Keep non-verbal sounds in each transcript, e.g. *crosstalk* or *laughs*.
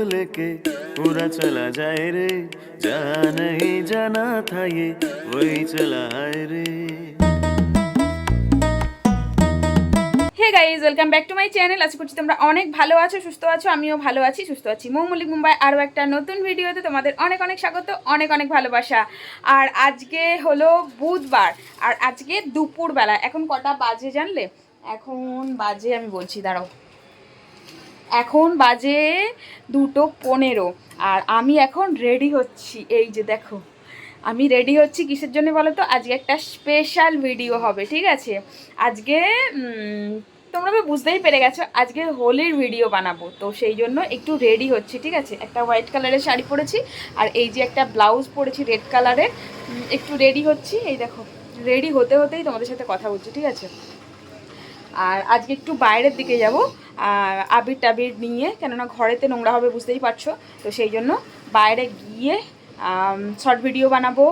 लेके पूरा चला जाए रे जा नहीं जाना था ये वही चला है रे hey guys welcome back to my channel আশা করছি তোমরা অনেক ভালো আছো সুস্থ আছো আমিও ভালো আছি সুস্থ আছি মৌমলিক মুম্বাই আরও একটা নতুন ভিডিওতে তোমাদের অনেক অনেক স্বাগত অনেক অনেক ভালোবাসা আর আজকে হলো বুধবার আর আজকে দুপুরবেলা এখন কটা বাজে জানলে এখন বাজে আমি বলছি দাঁড়াও এখন বাজে দুটো পনেরো আর আমি এখন রেডি হচ্ছি। এই যে দেখো, আমি রেডি হচ্ছি কিসের জন্য বলো তো? আজকে একটা স্পেশাল ভিডিও হবে, ঠিক আছে? আজকে তোমরা তো বুঝতেই পেরে গেছো, আজকে হোলির ভিডিও বানাবো। তো সেই জন্য একটু রেডি হচ্ছি, ঠিক আছে? একটা হোয়াইট কালারের শাড়ি পরেছি আর এই যে একটা ব্লাউজ পরেছি রেড কালারের একটু রেডি হচ্ছি। এই দেখো রেডি হতে হতেই তোমাদের সাথে কথা বলছি, ঠিক আছে? আর আজকে একটু বাইরের দিকে যাব আবির টাবির নিয়ে, কেননা ঘরেতে নোংরা হবে বুঝতেই পারছ, তো সেই জন্য বাইরে গিয়ে শর্ট ভিডিও বানাবো,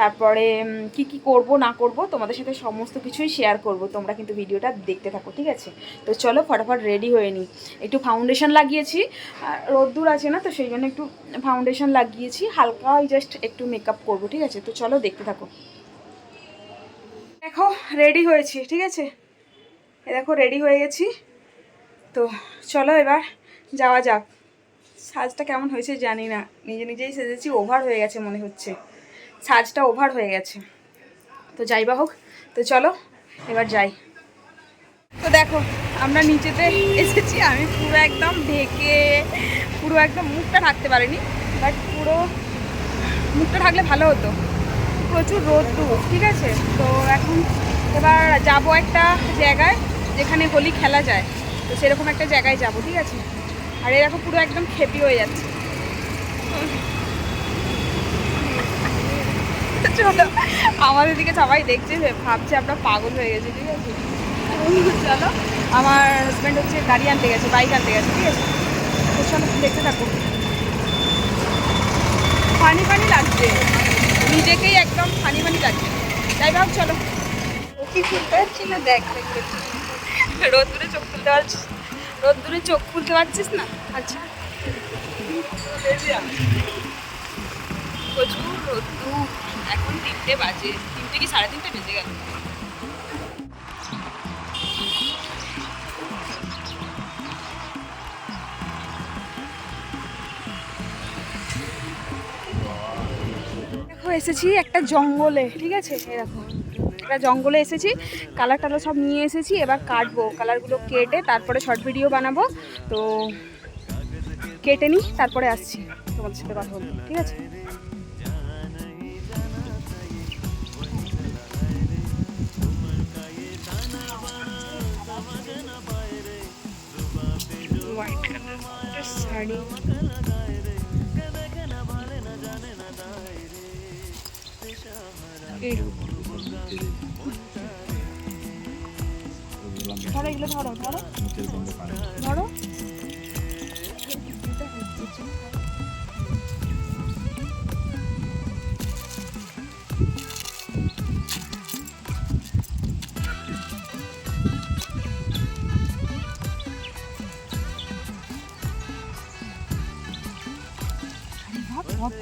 তারপরে কি কি করব, না করব, তোমাদের সাথে সমস্ত কিছুই শেয়ার করব, তোমরা কিন্তু ভিডিওটা দেখতে থাকো, ঠিক আছে? তো চলো ফটাফট রেডি হয়ে নিই। একটু ফাউন্ডেশন লাগিয়েছি রোদ্দুর আছে না, তো সেই জন্য একটু ফাউন্ডেশন লাগিয়েছি, হালকা জাস্ট একটু মেকআপ করব, ঠিক আছে? তো চলো দেখতে থাকো। দেখো রেডি হয়েছি, ঠিক আছে? এ দেখো রেডি হয়ে গেছি। তো চলো এবার যাওয়া যাক। সাজটা কেমন হয়েছে জানি না। নিজে নিজেই সেজেছি ওভার হয়ে গেছে মনে হচ্ছে। সাজটা ওভার হয়ে গেছে। তো যাই বা হোক, তো চলো এবার যাই। তো দেখো, আমরা নিচেতে এসেছি। আমি পুরো একদম ঢেকে, পুরো একদম মুখটা ঢাকতে পারিনি বাট পুরো মুখটা ঢাকলে ভালো হতো। প্রচুর রোদ্দুর ঠিক আছে? তো এখন এবার যাব একটা জায়গায়। যেখানে হোলি খেলা যায়, তো সেরকম একটা জায়গায় যাব, ঠিক আছে? আর এরকম পুরো একদম খেপি হয়ে যাচ্ছে। চলো, আমাদের দিকে সবাই দেখছে, ভাবছে আমরা পাগল হয়ে গেছি, ঠিক আছে? চলো, আমার হাজব্যান্ড হচ্ছে গাড়ি আনতে গেছে বাইক আনতে গেছে, ঠিক আছে? তো চলো, দেখতে থাকো। ফানি ফানি লাগছে। নিজেকেই একদম ফানি ফানি লাগছে। তাই ভাব, চলো। ও কি খুলতে পারছি না দেখ দেখ দেখ। রোদ্দুরে চোখ খুলতে পারছিস? রোদ্দুরে চোখ খুলতে পারছিস না? আচ্ছা। প্রচুর রোদ্দুর এখন তিনটে বাজে। তিনটে কি সাড়ে তিনটে বেজে গেল? এসেছি একটা জঙ্গলে, ঠিক আছে? দেখো একটা জঙ্গলে এসেছি কালার টালার সব নিয়ে এসেছি, এবার কাটবো। কালারগুলো কেটে তারপরে শর্ট ভিডিও বানাবো। তো কেটে নিই, তারপরে আসছি। তোমাদের সাথে কথা বলব, ঠিক আছে? ধরো এগুলো ধরো ধরো। ধরো।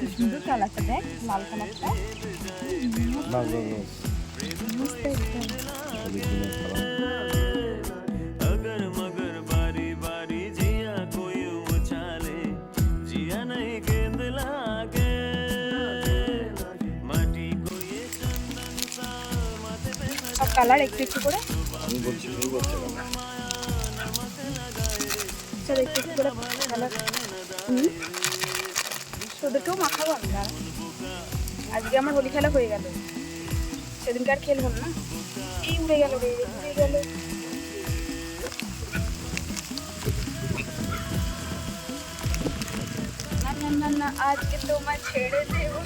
কত সুন্দর কালারটা দেখ লাল কালারটা अगर मगर बारी बारी जिया कोई उछाले जिया नहीं गेंद लागे माटी को ये चंदन सा माथे पे সব কালার একটু একটু করে চল একটু একটু করে কালার হুম তোদেরকেও মাখাবো আমি, দাঁড়া। আজকে আমার হোলি খেলা হয়ে গেল। সেদিনকার খেলব না? এই উড়ে গেল রে উড়ে গেল। না না না আজকে তোমার ছেড়ে দেবো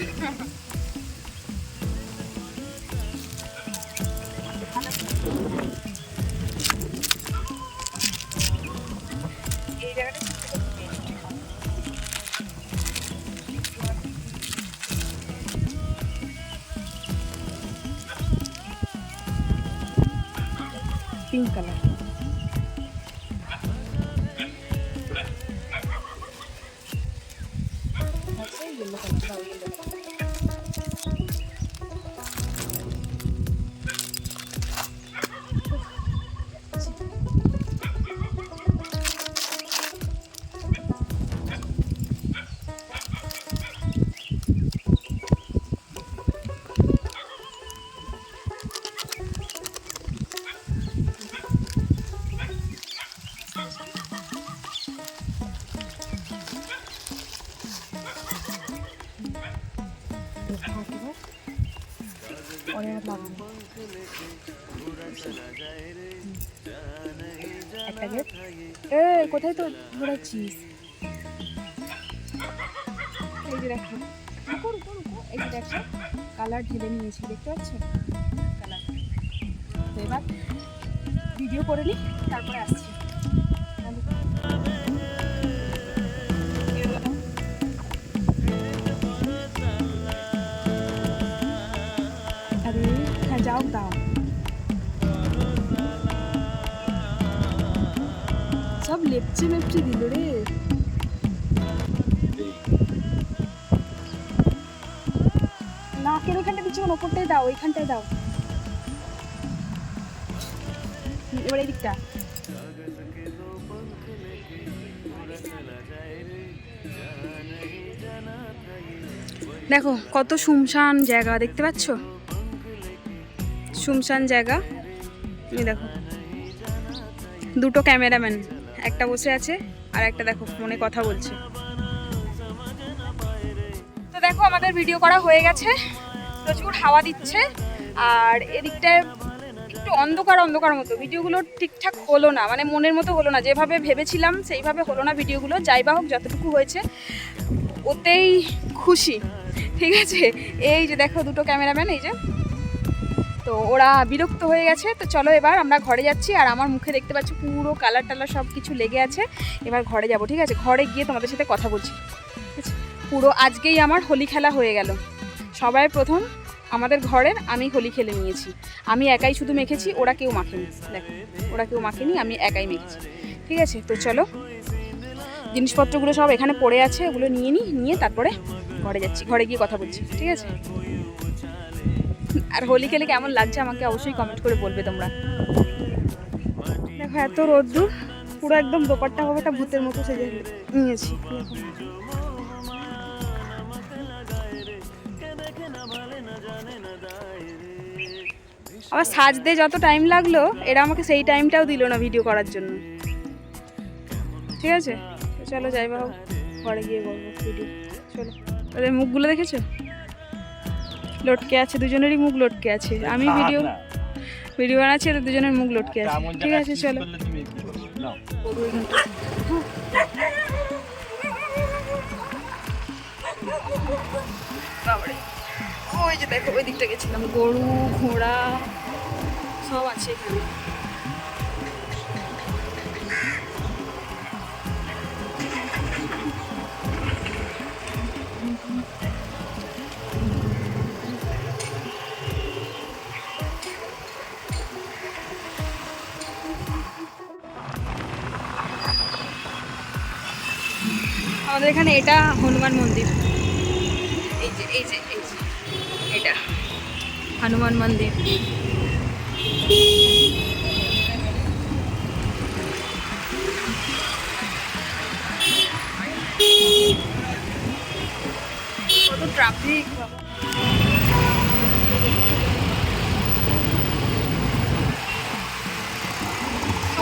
পিঙ্ক কালার কোথায় তো ধরেছিস এই যে দেখো এই যে দেখো, কালার ঢেলে নিয়েছি, দেখতে পাচ্ছ? কালার। এবার ভিডিও করে নিই, তারপরে আসছি। লেপচে মেপচে দিল রে। নাকের ওইখানটা কেন ওপরটাই দাও ওইখানটায় দাও। এবার এই দিকটা দেখো, কত শুমশান জায়গা, দেখতে পাচ্ছ? শুমশান জায়গা। দেখো, দুটো ক্যামেরাম্যান। একটা বসে আছে আর একটা দেখো ফোনে কথা বলছে। তো দেখো আমাদের ভিডিও করা হয়ে গেছে। প্রচুর হাওয়া দিচ্ছে আর এদিকটায় একটু অন্ধকার অন্ধকার মতো। ভিডিওগুলো ঠিকঠাক হলো না মানে মনের মতো হলো না। যেভাবে ভেবেছিলাম সেইভাবে হলো না ভিডিওগুলো যাই বা হোক, যতটুকু হয়েছে, ওতেই খুশি। ঠিক আছে? এই যে দেখো দুটো ক্যামেরাম্যান এই যে তো ওরা বিরক্ত হয়ে গেছে। তো চলো এবার আমরা ঘরে যাচ্ছি আর আমার মুখে দেখতে পাচ্ছি পুরো কালার টালার সব কিছু লেগে আছে। এবার ঘরে যাব, ঠিক আছে? ঘরে গিয়ে তোমাদের সাথে কথা বলছি? পুরো আজকেই আমার হোলি খেলা হয়ে গেল। সবাই প্রথম আমাদের ঘরের আমি হোলি খেলে নিয়েছি। আমি একাই শুধু মেখেছি, ওরা কেউ মাখেনি। দেখো, ওরা কেউ মাখেনি, আমি একাই মেখেছি। ঠিক আছে? তো চলো। জিনিসপত্রগুলো সব এখানে পড়ে আছে, ওগুলো নিয়ে নিই নিয়ে তারপরে ঘরে যাচ্ছি, ঘরে গিয়ে কথা বলছি। ঠিক আছে? আর হোলি খেলে কেমন লাগছে আমাকে অবশ্যই কমেন্ট করে বলবে তোমরা। দেখো এত রোদ্দুর পুরো একদম দোপাট্টা হবেটা ভূতের মতো সেজে নিয়েছি। আবার সাজতে যত টাইম লাগল এরা আমাকে সেই টাইমটাও দিল না ভিডিও করার জন্য। ঠিক আছে? চলো যাই বা হোক, ঘরে গিয়ে করব ভিডিও চলো। ওদের মুখগুলো দেখেছ? লটকে আছে দুজনেরই মুখ লটকে আছে। আমি ভিডিও ভিডিও বানাচ্ছি তো দুজনের মুখ লটকে আছে। ঠিক আছে চলো। ওই যে দেখো ওই দিকটা গেছিলাম। গরু ঘোড়া সব আছে এখানে। আমাদের এখানে এটা হনুমান মন্দির। এই যে এই যে এই যে এটা। হনুমান মন্দির। কত ট্রাফিক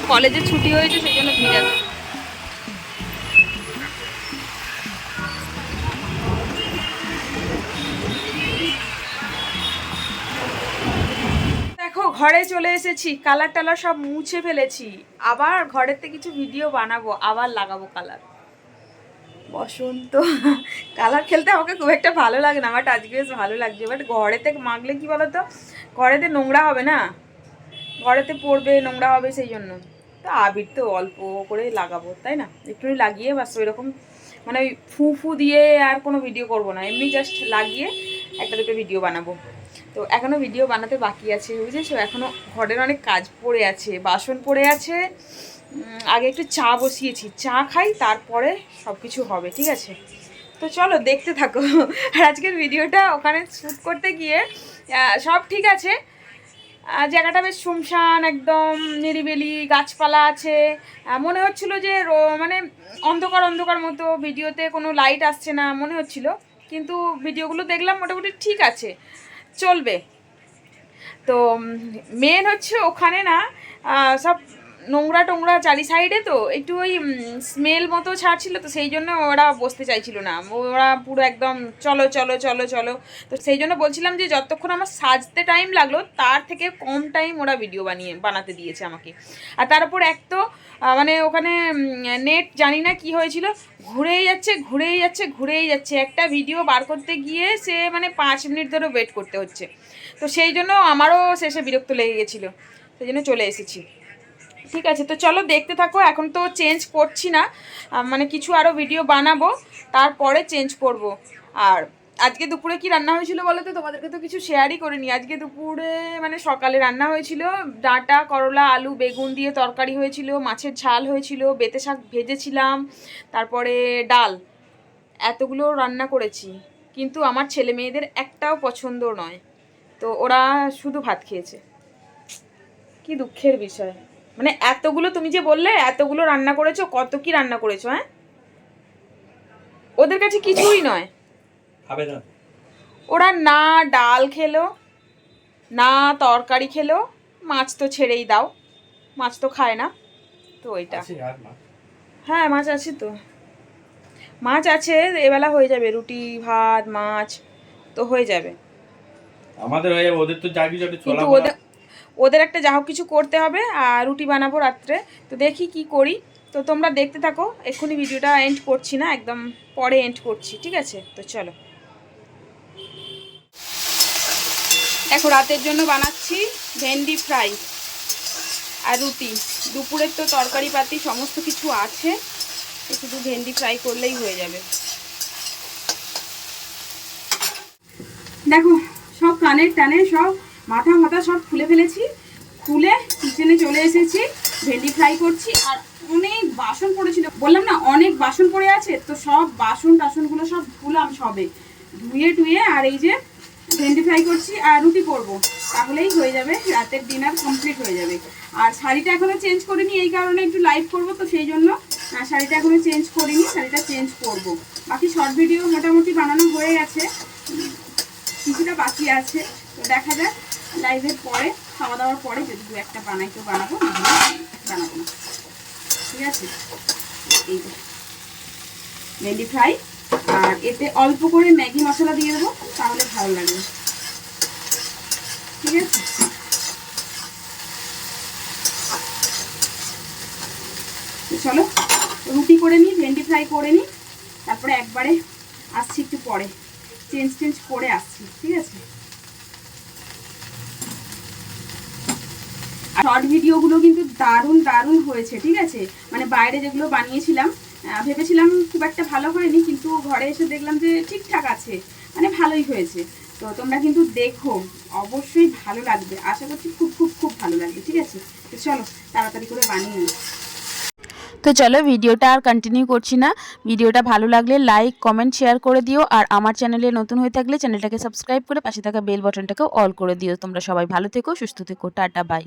কলেজে ছুটি হয়েছে সেই জন্য ভিড় আছে। ঘরে চলে এসেছি কালার টালার সব মুছে ফেলেছি। আবার ঘরেতে কিছু ভিডিও বানাবো, আবার লাগাবো কালার বসন্ত কালার খেলতে আমাকে খুব একটা ভালো লাগে না বাট আজকে বেশ ভালো লাগছে। বাট ঘরেতে মাখলে কি বলতো, ঘরেতে নোংরা হবে না? ঘরেতে পড়বে, নোংরা হবে সেই জন্য। তো আবির তো অল্প করে লাগাবো, তাই না? একটুখানি লাগিয়ে বাস ওই রকম মানে ওই ফু ফু দিয়ে আর কোনো ভিডিও করব না। এমনি জাস্ট লাগিয়ে একটা দুটো ভিডিও বানাবো। তো এখনও ভিডিও বানাতে বাকি আছে, বুঝেছ? এখনও ঘরের অনেক কাজ পড়ে আছে, বাসন পড়ে আছে। আগে একটু চা বসিয়েছি, চা খাই, তারপরে সব কিছু হবে, ঠিক আছে? তো চলো, দেখতে থাকো। *laughs* আর আজকের ভিডিওটা ওখানে শ্যুট করতে গিয়ে সব ঠিক আছে। জায়গাটা বেশ শুমশান, একদম নিরিবিলি, গাছপালা আছে। মনে হচ্ছিল যে মানে অন্ধকার অন্ধকার মতো ভিডিওতে কোনো লাইট আসছে না, মনে হচ্ছিল। কিন্তু ভিডিওগুলো দেখলাম, মোটামুটি ঠিক আছে। চলবে। তো মেন হচ্ছে ওখানে না সব নোংরা টোংরা চারি সাইডে তো, একটু ওই স্মেল মতো ছাড়ছিল তো, সেই জন্য ওরা বসতে চাইছিল না। ওরা পুরো একদম, চলো চলো চলো চলো। তো সেই জন্য বলছিলাম যে, যতক্ষণ আমার সাজতে টাইম লাগল, তার থেকে কম টাইম ওরা ভিডিও বানিয়ে, বানাতে দিয়েছে আমাকে। আর তার উপর এক তো মানে ওখানে নেট জানি না কি হয়েছিল, ঘুরেই যাচ্ছে ঘুরেই যাচ্ছে ঘুরেই যাচ্ছে। একটা ভিডিও বার করতে গিয়ে সে মানে পাঁচ মিনিট ধরে ওয়েট করতে হচ্ছে। তো সেই জন্য আমারও শেষে বিরক্ত লেগে গেছিল। সেই জন্য চলে এসেছি। ঠিক আছে, তো চলো দেখতে থাকো, এখন তো চেঞ্জ করছি না। মানে কিছু আরও ভিডিও বানাবো, তারপরে চেঞ্জ করব। আর আজকে দুপুরে কি রান্না হয়েছিল বলো তো? তোমাদেরকে তো কিছু শেয়ারই করিনি। আজকে দুপুরে মানে সকালে রান্না হয়েছিল, ডাঁটা, করলা, আলু, বেগুন দিয়ে তরকারি হয়েছিল, মাছের ঝাল হয়েছিল, বেতে শাক ভেজেছিলাম, তারপরে ডাল। এতগুলো রান্না করেছি, কিন্তু আমার ছেলে মেয়েদের একটাও পছন্দ নয়। তো ওরা শুধু ভাত খেয়েছে। কি দুঃখের বিষয়। মানে এতগুলো তুমি যে বললে এতগুলো রান্না করেছ কত কি রান্না করেছ হ্যাঁ? ওদের কাছে কিছুই নয়। খাবে না। ওরা না ডাল খেলো না তরকারি খেলো মাছ তো ছেড়েই দাও। মাছ তো খায় না তো ওইটা। হ্যাঁ মাছ আছে তো। মাছ আছে এবেলা হয়ে যাবে রুটি ভাত মাছ তো হয়ে যাবে। আমাদের হয়ে ওদের তো যা কিছু একটা চলা ওদের একটা যা হোক কিছু করতে হবে আর রুটি বানাবো রাত্রে। তো দেখি কি করি। তো তোমরা দেখতে থাকো, এক্ষুনি ভিডিওটা এন্ড করছি না, একদম পরে এন্ড করছি, ঠিক আছে? তো চলো। দেখো, রাতের জন্য বানাচ্ছি ভেন্ডি ফ্রাই আর রুটি। দুপুরের তো তরকারি পাতি সমস্ত কিছু আছে শুধু ভেন্ডি ফ্রাই করলেই হয়ে যাবে। দেখো, সব কানের টানে সব মাথা মাথা সব খুলে ফেলেছি, খুলে কিচেনে চলে এসেছি, ভেন্ডি ফ্রাই করছি, আর অনেক বাসন পড়েছিল। বললাম না, অনেক বাসন পড়ে আছে, তো সব বাসন টাসনগুলো সব ধুলাম সবে। ধুয়ে টুয়ে আর এই যে ভেন্ডি ফ্রাই করছি আর রুটি করব। তাহলেই হয়ে যাবে, রাতের ডিনার কমপ্লিট হয়ে যাবে। আর শাড়িটা এখনও চেঞ্জ করিনি, এই কারণে একটু লাইভ করব, তো সেই জন্য শাড়িটা এখনও চেঞ্জ করিনি, শাড়িটা চেঞ্জ করব। বাকি শর্ট ভিডিও মোটামুটি বানানো হয়ে গেছে। কিছুটা বাকি আছে, তো দেখা যাক। লাইভের পরে, খাওয়া দাওয়ার পরে যদি দু একটা বানাই তো বানাবো বানাবো। না ঠিক আছে? ভেন্ডি ফ্রাই আর এতে অল্প করে ম্যাগি মশলা দিয়ে দেবো, তাহলে ভালো লাগবে। ঠিক আছে? চলো, রুটি করে নিই, ভেন্ডি ফ্রাই করে নিই, তারপরে একবারে আসছি একটু পরে। চেঞ্জ টেঞ্জ করে আসছি, ঠিক আছে? শর্ট ভিডিওগুলো কিন্তু দারুণ দারুণ হয়েছে, ঠিক আছে? মানে বাইরে যেগুলো বানিয়েছিলাম ভেবেছিলাম খুব একটা ভালো হয়নি, কিন্তু ঘরে এসে দেখলাম যে ঠিকঠাক আছে মানে ভালোই হয়েছে। তো তোমরা কিন্তু দেখো, অবশ্যই ভালো লাগবে, আশা করছি খুব খুব খুব ভালো লাগবে, ঠিক আছে? তো চলো, তাড়াতাড়ি করে বানিয়ে নিই। তো চলো, ভিডিওটা আর কন্টিনিউ করছি না। ভিডিওটা ভালো লাগলে লাইক কমেন্ট শেয়ার করে দিও, আর আমার চ্যানেলে নতুন হয়ে থাকলে চ্যানেলটাকে সাবস্ক্রাইব করে পাশে থাকা বেল বাটনটাকেও অল করে দিও। তোমরা সবাই ভালো থেকো, সুস্থ থেকো, টাটা বাই